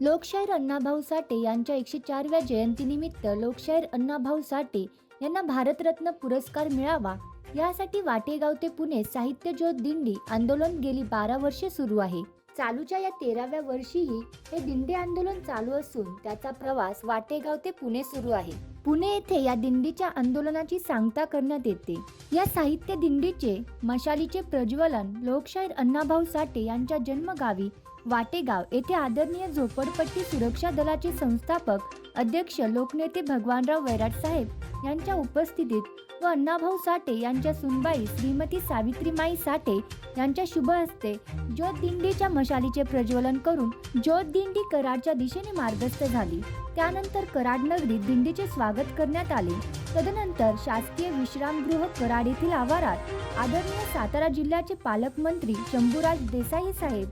लोकशाहीर अण्णाभाऊ साठे यांच्या एकशे चारव्या जयंतीनिमित्त लोकशाहीर अण्णाभाऊ साठे यांना भारतरत्न पुरस्कार मिळावा. यासाठी वाटेगाव ते पुणे साहित्य ज्योत दिंडी आंदोलन गेली बारा वर्षे सुरू आहे. चालूच्या या तेराव्या वर्षीही हे दिंडी आंदोलन चालू असून त्याचा प्रवास वाटेगाव ते पुणे सुरू आहे. पुणे येथे या दिंडीच्या आंदोलनाची सांगता करण्यात येते. या साहित्य दिंडीचे मशालीचे प्रज्वलन लोकशाहीर अण्णाभाऊ साठे यांच्या जन्मगावी वाटेगाव येथे आदरणीय झोपडपट्टी सुरक्षा दलाचे संस्थापक अध्यक्ष लोकनेते भगवानराव वैराट साहेब यांच्या उपस्थितीत व अण्णाभाऊ साठे यांच्या सुनबाई श्रीमती सावित्रीमाई साठे यांच्या शुभ हस्ते ज्योत दिंडीच्या मशालीचे प्रज्वलन करून ज्योत दिंडी कराडच्या दिशेने मार्गस्थ झाली. त्यानंतर कराड नगरीत दिंडीचे स्वागत करण्यात आले. तदनंतर शासकीय विश्रामगृह कराड येथील आवारात आदरणीय सातारा जिल्ह्याचे पालकमंत्री शंभूराज देसाई साहेब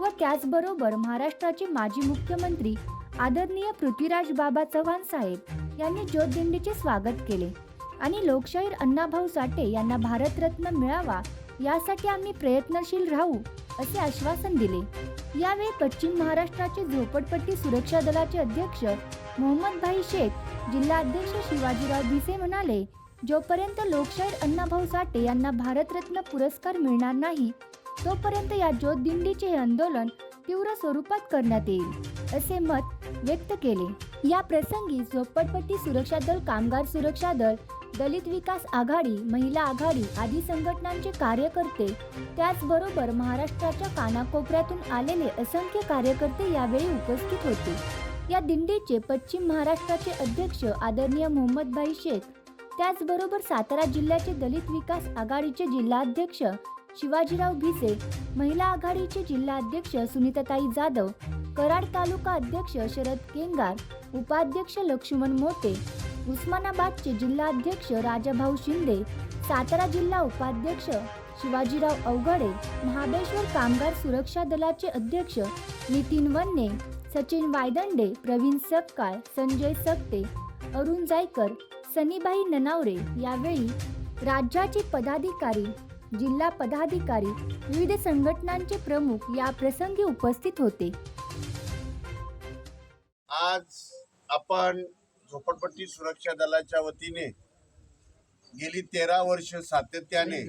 व त्याचबरोबर महाराष्ट्राचे माजी मुख्यमंत्री आदरणीय पृथ्वीराज बाबा चव्हाण साहेब यांनी ज्योतदिंडीचे स्वागत केले आणि लोकशाहीर अण्णाभाऊ साठे यांना भारतरत्न मिळावा यासाठी आम्ही प्रयत्नशील राहू असे आश्वासन दिले. यावेळी पश्चिम महाराष्ट्राचे झोपडपट्टी सुरक्षा दलाचे अध्यक्ष मोहम्मद भाई शेख जिल्हाध्यक्ष शिवाजीराव भिसे म्हणाले जोपर्यंत लोकशाहीर अण्णाभाऊ साठे यांना भारतरत्न पुरस्कार मिळणार नाही तोपर्यंत या ज्योत दिंडीचे हे आंदोलन तीव्र स्वरूपात करण्यात येईल असे मत व्यक्त केले. या प्रसंगी झोपडपट्टी सुरक्षा दल कामगार सुरक्षा दल दलित विकास आघाडी महिला आघाडी आदी संघटनांचे कार्यकर्ते त्याचबरोबर महाराष्ट्राच्या कानाकोपऱ्यातून आलेले असंख्य कार्यकर्ते यावेळी उपस्थित होते. या दिंडीचे पश्चिम महाराष्ट्राचे अध्यक्ष आदरणीय मोहम्मदभाई शेख त्याचबरोबर सातारा जिल्ह्याचे दलित विकास आघाडीचे जिल्हाध्यक्ष शिवाजीराव भिसे महिला आघाडीचे जिल्हाध्यक्ष सुनीताताई जाधव कराड तालुका अध्यक्ष शरद केंगार उपाध्यक्ष लक्ष्मण मोटे उस्मानाबादचे जिल्हाध्यक्ष राजाभाऊ शिंदे सातारा जिल्हा उपाध्यक्ष शिवाजीराव अवघडे महाबळेश्वर कामगार सुरक्षा दलाचे अध्यक्ष नितीन वन्ने सचिन वायदंडे प्रवीण सपकाळ संजय सकटे अरुण जायकर सनीबाई ननावरे यावेळी राज्याचे पदाधिकारी जिल्हा पदाधिकारी विविध संघटनांचे प्रमुख या प्रसंगी उपस्थित होते. आज आपण झोपडपट्टी सुरक्षा दलाच्या वतीने गेली तेरा वर्ष सातत्याने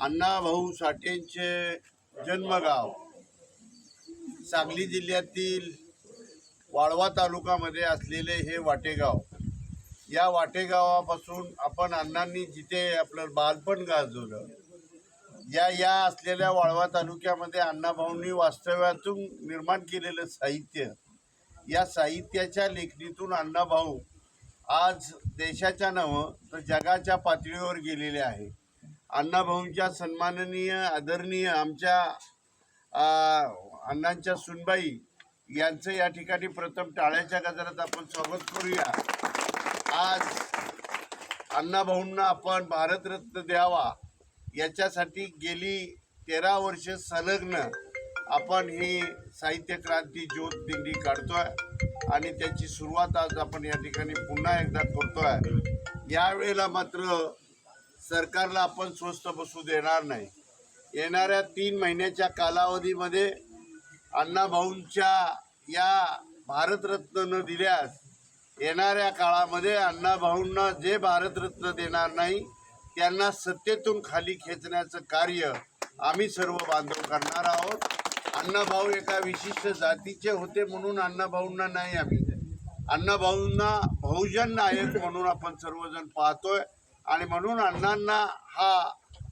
अण्णाभाऊ साठेंचे जन्मगाव सांगली जिल्ह्यातील वाळवा तालुकामध्ये असलेले हे वाटेगाव या वाटेगावापासून आपण अण्णांनी जिथे आपलं बालपण गाजवलं या या असलेल्या वाळवा तालुक्यामध्ये अण्णाभाऊंनी वास्तव्यातून निर्माण केलेलं साहित्य या साहित्याच्या लेखणीतून अण्णाभाऊ आज देशाच्या नवं तर जगाच्या पातळीवर गेलेले आहे. अण्णाभाऊंच्या सन्माननीय आदरणीय आमच्या अण्णांच्या सुनबाई यांचं या ठिकाणी प्रथम टाळ्याच्या गजरात आपण स्वागत करूया. आज अण्णाभाऊंना आपण भारतरत्न द्यावा याच्यासाठी गेली तेरा वर्ष संलग्न आपण ही साहित्य क्रांती ज्योत दिंडी काढतोय आणि त्याची सुरुवात आज आपण या ठिकाणी पुन्हा एकदा करतोय. यावेळेला मात्र सरकारला आपण स्वस्त बसू देणार नाही. येणाऱ्या तीन महिन्याच्या कालावधीमध्ये अण्णाभाऊंच्या या भारतरत्न न दिल्यास येणाऱ्या काळामध्ये अण्णाभाऊंना जे भारतरत्न देणार नाही त्यांना सत्तेतून खाली खेचण्याचं कार्य आम्ही सर्व बांधव करणार आहोत. अण्णाभाऊ एका विशिष्ट जातीचे होते म्हणून अण्णाभाऊंना नाही आम्ही अण्णाभाऊंना बहुजन नायक म्हणून आपण सर्वजण पाहतोय आणि म्हणून अण्णांना हा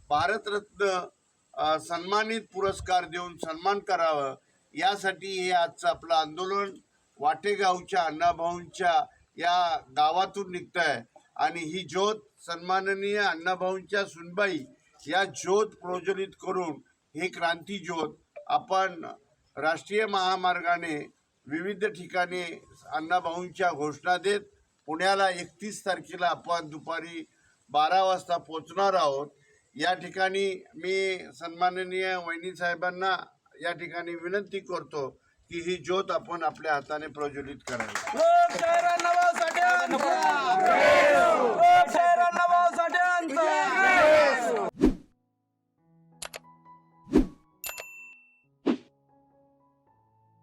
भारतरत्न सन्मानित पुरस्कार देऊन सन्मान करावं यासाठी हे आजचं आपलं आंदोलन. वाटेगावच्या अण्णाभाऊंच्या या गावातून निघतं आहे आणि ही ज्योत सन्माननीय अण्णाभाऊंच्या सुनबाई या ज्योत प्रज्वलित करून ही क्रांती ज्योत आपण राष्ट्रीय महामार्गाने विविध ठिकाणी अण्णाभाऊंच्या घोषणा देत पुण्याला एकतीस तारखेला आपण दुपारी बारा वाजता पोचणार आहोत. या ठिकाणी मी सन्माननीय वहिनी साहेबांना या ठिकाणी विनंती करतो की ही ज्योत आपण आपल्या हाताने प्रज्वलित करायला